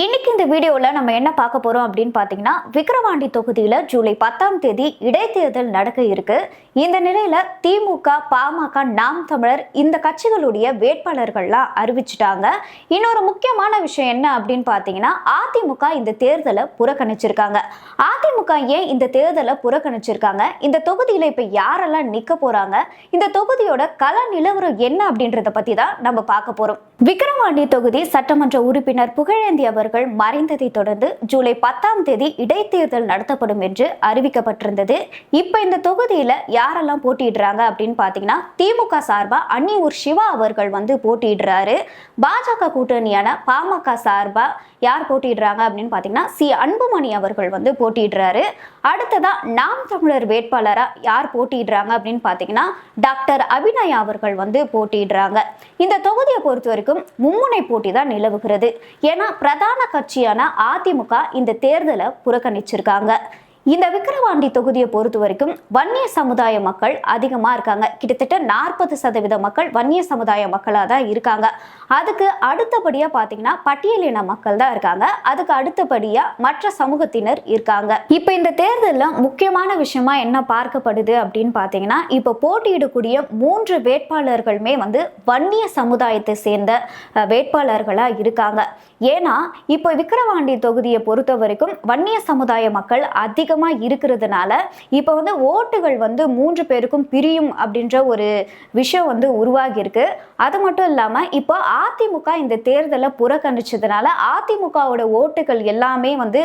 இன்னைக்கு இந்த வீடியோவில் நம்ம என்ன பார்க்க போகிறோம் அப்படின்னு பார்த்தீங்கன்னா விக்கிரவாண்டி தொகுதியில் ஜூலை பத்தாம் தேதி இடைத்தேர்தல் நடக்க இருக்கு. இந்த நிலையில் திமுக பாமக நாம் தமிழர் இந்த கட்சிகளுடைய வேட்பாளர்கள்லாம் அறிவிச்சிட்டாங்க. இன்னொரு முக்கியமான விஷயம் என்ன அப்படின்னு பார்த்தீங்கன்னா அதிமுக இந்த தேர்தலை புறக்கணிச்சிருக்காங்க. அதிமுக ஏன் இந்த தேர்தலை புறக்கணிச்சிருக்காங்க? இந்த தொகுதியில் இப்போ யாரெல்லாம் நிற்க போகிறாங்க இந்த தொகுதியோட கல நிலவரம் என்ன அப்படின்றத பற்றி தான் நம்ம பார்க்க போகிறோம் விக்கிரவாண்டி தொகுதி சட்டமன்ற உறுப்பினர் புகழேந்தி அவர்கள் மறைந்ததை தொடர்ந்து ஜூலை பத்தாம் தேதி இடைத்தேர்தல் நடத்தப்படும் என்று அறிவிக்கப்பட்டிருந்தது. இப்போ இந்த தொகுதியில் யாரெல்லாம் போட்டியிடுறாங்க அப்படின்னு பார்த்தீங்கன்னா திமுக சார்பா அன்னியூர் சிவா அவர்கள் வந்து போட்டியிடுறாரு. பாஜக கூட்டணியான பாமக சார்பா யார் போட்டியிடுறாங்க அப்படின்னு பார்த்தீங்கன்னா சி அன்புமணி அவர்கள் வந்து போட்டியிடுறாரு. அடுத்ததா நாம் தமிழர் வேட்பாளரா யார் போட்டியிடுறாங்க அப்படின்னு பார்த்தீங்கன்னா டாக்டர் அபிநயா அவர்கள் வந்து போட்டியிடுறாங்க. இந்த தொகுதியை பொறுத்த வரைக்கும் மும்முனை போட்டி தான் நிலவுகிறது. ஏன்னா பிரதான கட்சியான அதிமுக இந்த தேர்தலை புறக்கணிச்சிருக்காங்க. இந்த விக்கிரவாண்டி தொகுதியை பொறுத்த வரைக்கும் வன்னிய சமுதாய மக்கள் அதிகமாக இருக்காங்க. கிட்டத்தட்ட நாற்பது சதவீத மக்கள் வன்னிய சமுதாய மக்களாக தான் இருக்காங்க. அதுக்கு அடுத்தபடியாக பார்த்தீங்கன்னா பட்டியலின மக்கள் தான் இருக்காங்க. அதுக்கு அடுத்தபடியாக மற்ற சமூகத்தினர் இருக்காங்க. இப்போ இந்த தேர்தலில் முக்கியமான விஷயமா என்ன பார்க்கப்படுது அப்படின்னு பார்த்தீங்கன்னா இப்போ போட்டியிடக்கூடிய மூன்று வேட்பாளர்களுமே வந்து வன்னிய சமுதாயத்தை சேர்ந்த வேட்பாளர்களாக இருக்காங்க. ஏன்னா இப்போ விக்கிரவாண்டி தொகுதியை பொறுத்த வரைக்கும் வன்னிய சமுதாய மக்கள் அதிகமாக இருக்கிறதுனால இப்போ வந்து ஓட்டுகள் வந்து மூன்று பேருக்கும் பிரியும் அப்படின்ற ஒரு விஷயம் வந்து உருவாகி இருக்கு அது மட்டும் இல்லாமல் இப்போ அதிமுக இந்த தேர்தலை புறக்கணிச்சதுனால அதிமுகவோட ஓட்டுகள் எல்லாமே வந்து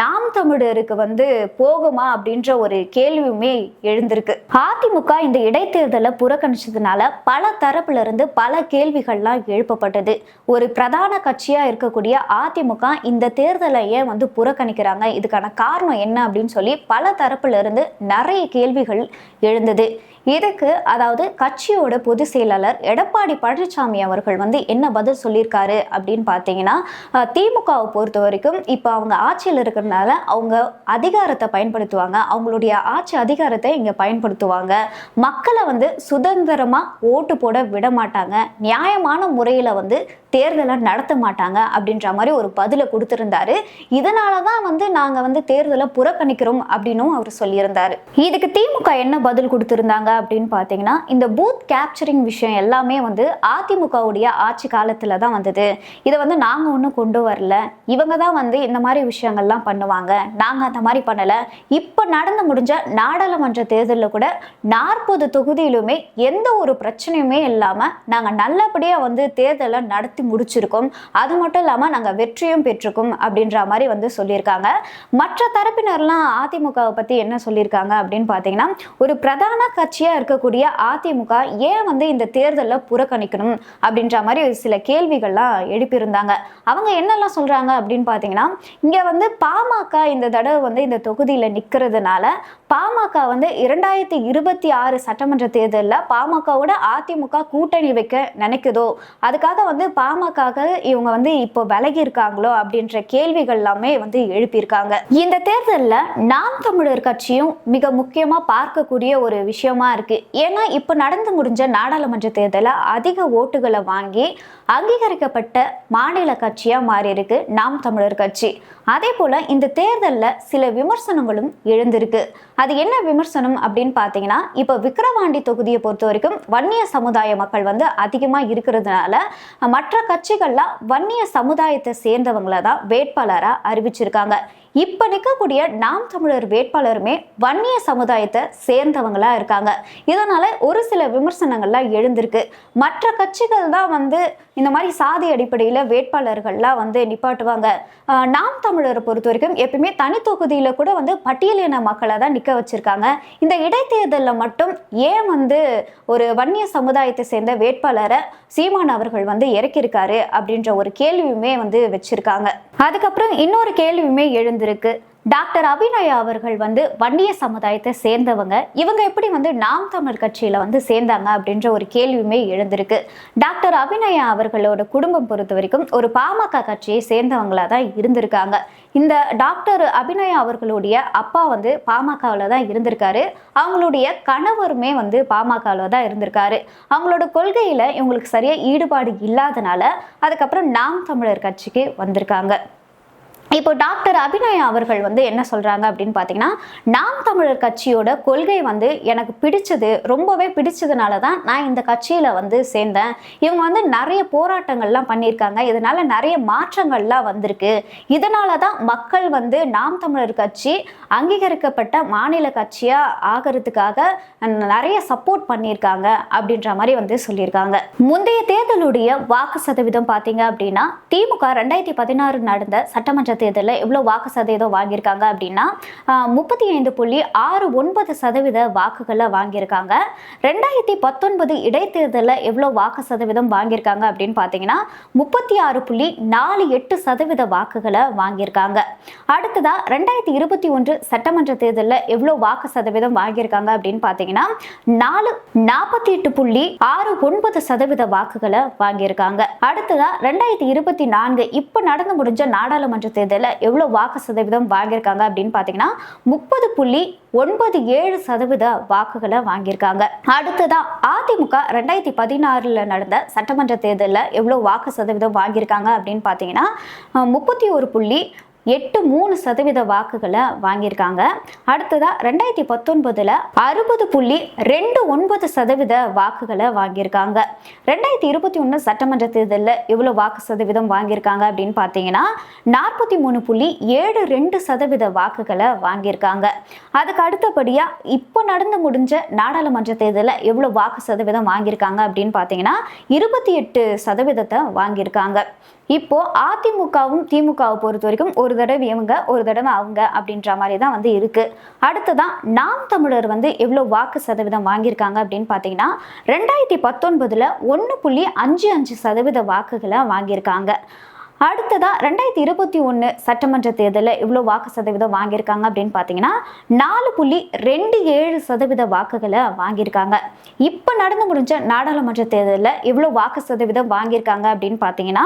நாம் தமிழருக்கு வந்து போகுமா அப்படின்ற ஒரு கேள்வியுமே எழுந்திருக்கு. அதிமுக இந்த இடைத்தேர்தலை புறக்கணிச்சதுனால பல தரப்புல இருந்து பல கேள்விகள்லாம் எழுப்பப்பட்டது. ஒரு பிரதான கட்சியா இருக்கக்கூடிய அதிமுக இந்த தேர்தலையே வந்து புறக்கணிக்கிறாங்க. இதுக்கான காரணம் என்ன அப்படின்னு சொல்லி பல தரப்புல இருந்து நிறைய கேள்விகள் எழுந்தது. இதுக்கு அதாவது கட்சியோட பொதுச் செயலாளர் எடப்பாடி பழனிசாமி அவர்கள் வந்து என்ன பதில் சொல்லியிருக்காரு அப்படின்னு பார்த்தீங்கன்னா திமுகவை பொறுத்த வரைக்கும் இப்போ அவங்க ஆட்சியில் இருக்கிறதுனால அவங்க அதிகாரத்தை பயன்படுத்துவாங்க. அவங்களுடைய ஆட்சி அதிகாரத்தை இங்கே பயன்படுத்துவாங்க. மக்களை வந்து சுதந்திரமாக ஓட்டு போட விட மாட்டாங்க. நியாயமான முறையில் வந்து தேர்தலை நடத்த மாட்டாங்க அப்படின்ற மாதிரி ஒரு பதிலை கொடுத்துருந்தாரு. இதனால தான் வந்து நாங்கள் வந்து தேர்தலை புறக்கணிக்கிறோம் அப்படின்னும் அவர் சொல்லியிருந்தார். இதுக்கு திமுக என்ன பதில் கொடுத்துருந்தாங்க? அப்படின்னு பார்த்தீங்கன்னா இந்த பூத் கேப்சரிங் விஷயம் எல்லாமே வந்து அதிமுகவுடைய ஆட்சி காலத்தில் தான் வந்தது. இதை வந்து நாங்கள் ஒன்றும் கொண்டு வரல. இவங்க தான் வந்து இந்த மாதிரி விஷயங்கள்லாம் பண்ணுவாங்க. நாங்கள் அந்த மாதிரி பண்ணலை. இப்போ நடந்து முடிஞ்ச நாடாளுமன்ற தேர்தலில் கூட நாற்பது தொகுதியிலுமே எந்த ஒரு பிரச்சனையுமே இல்லாமல் நாங்கள் நல்லபடியாக வந்து தேர்தலை நடத்தி முடிச்சிருக்கோம். அது மட்டும் இல்லாமல் நாங்கள் வெற்றியும் பெற்றிருக்கோம் அப்படின்ற மாதிரி வந்து சொல்லியிருக்காங்க. மற்ற தரப்பினர்லாம் அதிமுகவை பற்றி என்ன சொல்லியிருக்காங்க அப்படின்னு பார்த்தீங்கன்னா ஒரு பிரதான கட்சி கட்சியாக இருக்கக்கூடிய அதிமுக ஏன் வந்து இந்த தேர்தலில் புறக்கணிக்கணும் அப்படின்ற மாதிரி ஒரு சில கேள்விகள்லாம் எழுப்பியிருந்தாங்க. அவங்க என்னெல்லாம் சொல்கிறாங்க அப்படின்னு பார்த்தீங்கன்னா இங்கே வந்து பாமக இந்த தடவை வந்து இந்த தொகுதியில் நிற்கிறதுனால பாமக வந்து இரண்டாயிரத்தி இருபத்தி ஆறு சட்டமன்ற தேர்தலில் பாமகவோட அதிமுக கூட்டணி வைக்க நினைக்குதோ? அதுக்காக வந்து பாமக இவங்க வந்து இப்போ விலகி இருக்காங்களோ அப்படின்ற கேள்விகள் எல்லாமே வந்து எழுப்பியிருக்காங்க. இந்த தேர்தலில் நாம் தமிழர் கட்சியும் மிக முக்கியமாக பார்க்கக்கூடிய ஒரு விஷயமா இருக்கு. ஏன்னா இப்போ நடந்து முடிஞ்ச நாடாளுமன்ற தேர்தலில் அதிக ஓட்டுகளை வாங்கி அங்கீகரிக்கப்பட்ட மாநில கட்சியாக மாறி இருக்கு நாம் தமிழர் கட்சி. அதே போல் இந்த தேர்தலில் சில விமர்சனங்களும் எழுந்திருக்கு. அது என்ன விமர்சனம் அப்படின்னு பார்த்தீங்கன்னா இப்போ விக்கிரவாண்டி தொகுதியை பொறுத்த வரைக்கும் வன்னிய சமுதாய மக்கள் வந்து அதிகமாக இருக்கிறதுனால மற்ற கட்சிகள்லாம் வன்னிய சமுதாயத்தை சேர்ந்தவங்கள தான் வேட்பாளராக அறிவிச்சிருக்காங்க. இப்போ நிற்கக்கூடிய நாம் தமிழர் வேட்பாளருமே வன்னிய சமுதாயத்தை சேர்ந்தவங்களா இருக்காங்க. இதனால ஒரு சில விமர்சனங்கள்லாம் எழுந்திருக்கு. மற்ற கட்சிகள் தான் வந்து இந்த மாதிரி சாதி அடிப்படையில் வேட்பாளர்கள்லாம் வந்து நிப்பாட்டுவாங்க. நாம் தமிழரை பொறுத்த வரைக்கும் எப்பயுமே தனி தொகுதியில் கூட வந்து பட்டியலின மக்களை தான் நிற்க வச்சுருக்காங்க. இந்த இடைத்தேர்தலில் மட்டும் ஏன் வந்து ஒரு வன்னிய சமுதாயத்தை சேர்ந்த வேட்பாளரை சீமான் அவர்கள் வந்து இறக்கியிருக்காரு அப்படின்ற ஒரு கேள்வியுமே வந்து வச்சுருக்காங்க. அதுக்கப்புறம் இன்னொரு கேள்வியுமே எழுந்திருக்கு. டாக்டர் அபிநயா அவர்கள் வந்து வன்னிய சமுதாயத்தை சேர்ந்தவங்க. இவங்க எப்படி வந்து நாம் தமிழ் கட்சியில் வந்து சேர்ந்தாங்க அப்படின்ற ஒரு கேள்வியுமே எழுந்திருக்கு. டாக்டர் அபிநயா அவர்களோட குடும்பம் பொறுத்த வரைக்கும் ஒரு பாமக கட்சியை சேர்ந்தவங்களா தான் இருந்திருக்காங்க. இந்த டாக்டர் அபிநயா அவர்களுடைய அப்பா வந்து பாமகவில் தான் இருந்திருக்காரு. அவங்களுடைய கணவருமே வந்து பாமகவில் தான் இருந்திருக்காரு. அவங்களோட கொள்கையில் இவங்களுக்கு சரியாக ஈடுபாடு இல்லாதனால அதுக்கப்புறம் நாம் தமிழர் கட்சிக்கு வந்திருக்காங்க. இப்போ டாக்டர் அபிநயா அவர்கள் வந்து என்ன சொல்றாங்க அப்படின்னு பார்த்தீங்கன்னா நாம் தமிழர் கட்சியோட கொள்கை வந்து எனக்கு பிடிச்சது ரொம்பவே பிடிச்சதுனால தான் நான் இந்த கட்சியில் வந்து சேர்ந்தேன். இவங்க வந்து நிறைய போராட்டங்கள்லாம் பண்ணியிருக்காங்க. இதனால நிறைய மாற்றங்கள்லாம் வந்திருக்கு. இதனால தான் மக்கள் வந்து நாம் தமிழர் கட்சி அங்கீகரிக்கப்பட்ட மாநில கட்சியாக ஆகிறதுக்காக நிறைய சப்போர்ட் பண்ணியிருக்காங்க அப்படின்ற மாதிரி வந்து சொல்லியிருக்காங்க. முந்தைய தேர்தலுடைய வாக்கு சதவீதம் பார்த்தீங்க அப்படின்னா திமுக ரெண்டாயிரத்தி பதினாறு நடந்த சட்டமன்ற தேர்தலில் எவ்வளோ வாக்கு சதவீதம் வாங்கியிருக்காங்க அப்படின்னா முப்பத்தி ஐந்து புள்ளி ஆறு ஒன்பது சதவீத வாக்குகளை வாங்கியிருக்காங்க. ரெண்டாயிரத்தி பத்தொன்பது இடைத்தேர்தலில் எவ்வளோ வாக்கு சதவீதம் வாங்கியிருக்காங்க அப்படின்னு பார்த்தீங்கன்னா முப்பத்தி ஆறு புள்ளி நாலு எட்டு சதவீத வாக்குகளை வாங்கியிருக்காங்க. அடுத்ததா ரெண்டாயிரத்தி இருபத்தி ஒன்று சட்டமன்ற தேர்தலில் எவ்வளோ வாக்கு சதவீதம் வாங்கியிருக்காங்க அப்படின்னு பார்த்தீங்கன்னா நாலு நாற்பத்தி எட்டு புள்ளி ஆறு ஒன்பது சதவீத வாக்குகளை வாங்கியிருக்காங்க. அடுத்ததா ரெண்டாயிரத்தி இருபத்தி நான்கு இப்போ நடந்து முடிஞ்ச நாடாளுமன்ற தேர்தல் தேர்தலில் எவ்வளோ வாக்கு சதவீதம் வாங்கியிருக்காங்க அப்படின்னு பார்த்தீங்கன்னா முப்பது புள்ளி ஒன்பது ஏழு சதவீத வாக்குகளை வாங்கியிருக்காங்க. அடுத்ததா அதிமுக ரெண்டாயிரத்தி பதினாறுல நடந்த சட்டமன்ற தேர்தலில் எவ்வளோ வாக்கு சதவீதம் வாங்கியிருக்காங்க அப்படின்னு பார்த்தீங்கன்னா முப்பத்தி ஒரு புள்ளி எட்டு மூணு சதவீத வாக்குகளை வாங்கியிருக்காங்க. அடுத்ததாக ரெண்டாயிரத்தி பத்தொன்பதில் அறுபது புள்ளி ரெண்டு ஒன்பது சதவீத வாக்குகளை வாங்கியிருக்காங்க. ரெண்டாயிரத்தி இருபத்தி ஒன்று சட்டமன்ற தேர்தலில் எவ்வளோ வாக்கு சதவீதம் வாங்கியிருக்காங்க அப்படின்னு பார்த்தீங்கன்னா நாற்பத்தி மூணு புள்ளி ஏழு ரெண்டு சதவீத வாக்குகளை வாங்கியிருக்காங்க. அதுக்கு அடுத்தபடியாக இப்போ நடந்து முடிஞ்ச நாடாளுமன்ற தேர்தலில் எவ்வளோ வாக்கு சதவீதம் வாங்கியிருக்காங்க அப்படின்னு பார்த்தீங்கன்னா இருபத்தி எட்டு சதவீதத்தை வாங்கியிருக்காங்க. இப்போ அதிமுகவும் திமுகவை பொறுத்த வரைக்கும் ஒரு தடவை இவங்க ஒரு தடவை அவங்க அப்படின்ற மாதிரி தான் வந்து இருக்கு. அடுத்ததான் நாம் தமிழர் வந்து எவ்வளோ வாக்கு சதவீதம் வாங்கியிருக்காங்க அப்படின்னு பார்த்தீங்கன்னா ரெண்டாயிரத்தி பத்தொன்பதுல ஒன்று புள்ளி அஞ்சு அஞ்சு சதவீத வாக்குகளை வாங்கியிருக்காங்க. அடுத்ததாக ரெண்டாயிரத்தி இருபத்தி ஒன்று சட்டமன்ற தேர்தலில் இவ்வளோ வாக்கு சதவீதம் வாங்கியிருக்காங்க அப்படின்னு பார்த்தீங்கன்னா நாலு புள்ளி ரெண்டு ஏழு சதவீத வாக்குகளை வாங்கியிருக்காங்க. இப்போ நடந்து முடிஞ்ச நாடாளுமன்ற தேர்தலில் இவ்வளோ வாக்கு சதவீதம் வாங்கியிருக்காங்க அப்படின்னு பார்த்தீங்கன்னா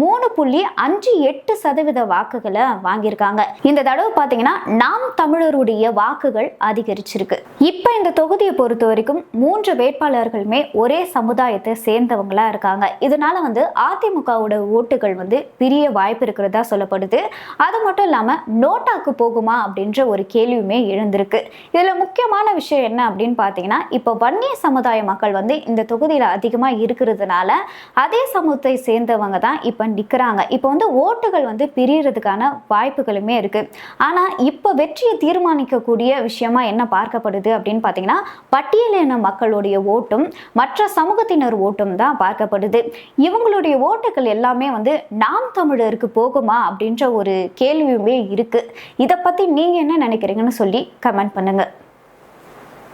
மூணு புள்ளி அஞ்சு எட்டு சதவீத வாக்குகளை வாங்கியிருக்காங்க. இந்த தடவை பார்த்தீங்கன்னா நாம் தமிழருடைய வாக்குகள் அதிகரிச்சிருக்கு. இப்போ இந்த தொகுதியை பொறுத்த வரைக்கும் மூன்று வேட்பாளர்களுமே ஒரே சமுதாயத்தை சேர்ந்தவங்களா இருக்காங்க. இதனால வந்து அதிமுகவோட ஓட்டுகள் வந்து பிரிய வாய்ப்பு இருக்கிறதா சொல்லப்படுது. அது மட்டும் இல்லாமல் நோட்டாக்கு போகுமா அப்படின்ற ஒரு கேள்வியுமே எழுந்திருக்கு. இதில் முக்கியமான விஷயம் என்ன அப்படின்னு பார்த்தீங்கன்னா இப்போ வன்னிய சமுதாய மக்கள் வந்து இந்த தொகுதியில் அதிகமாக இருக்கிறதுனால அதே சமூகத்தை சேர்ந்தவங்க தான் இப்போ நிற்கிறாங்க இப்போ வந்து ஓட்டுகள் வந்து பிரியறதுக்கான வாய்ப்புகளுமே இருக்குது ஆனால் இப்போ வெற்றியை தீர்மானிக்கக்கூடிய விஷயமா என்ன பார்க்கப்படுது அப்படின்னு பார்த்தீங்கன்னா பட்டியலின மக்களுடைய ஓட்டும் மற்ற சமூகத்தினர் ஓட்டும் தான் பார்க்கப்படுது. இவங்களுடைய ஓட்டுகள் எல்லாமே வந்து நான் நாம் தமிழருக்கு போகுமா அப்படின்ற ஒரு கேள்வியுமே இருக்குது இதை பற்றி நீங்கள் என்ன நினைக்கிறீங்கன்னு சொல்லி கமெண்ட் பண்ணுங்கள்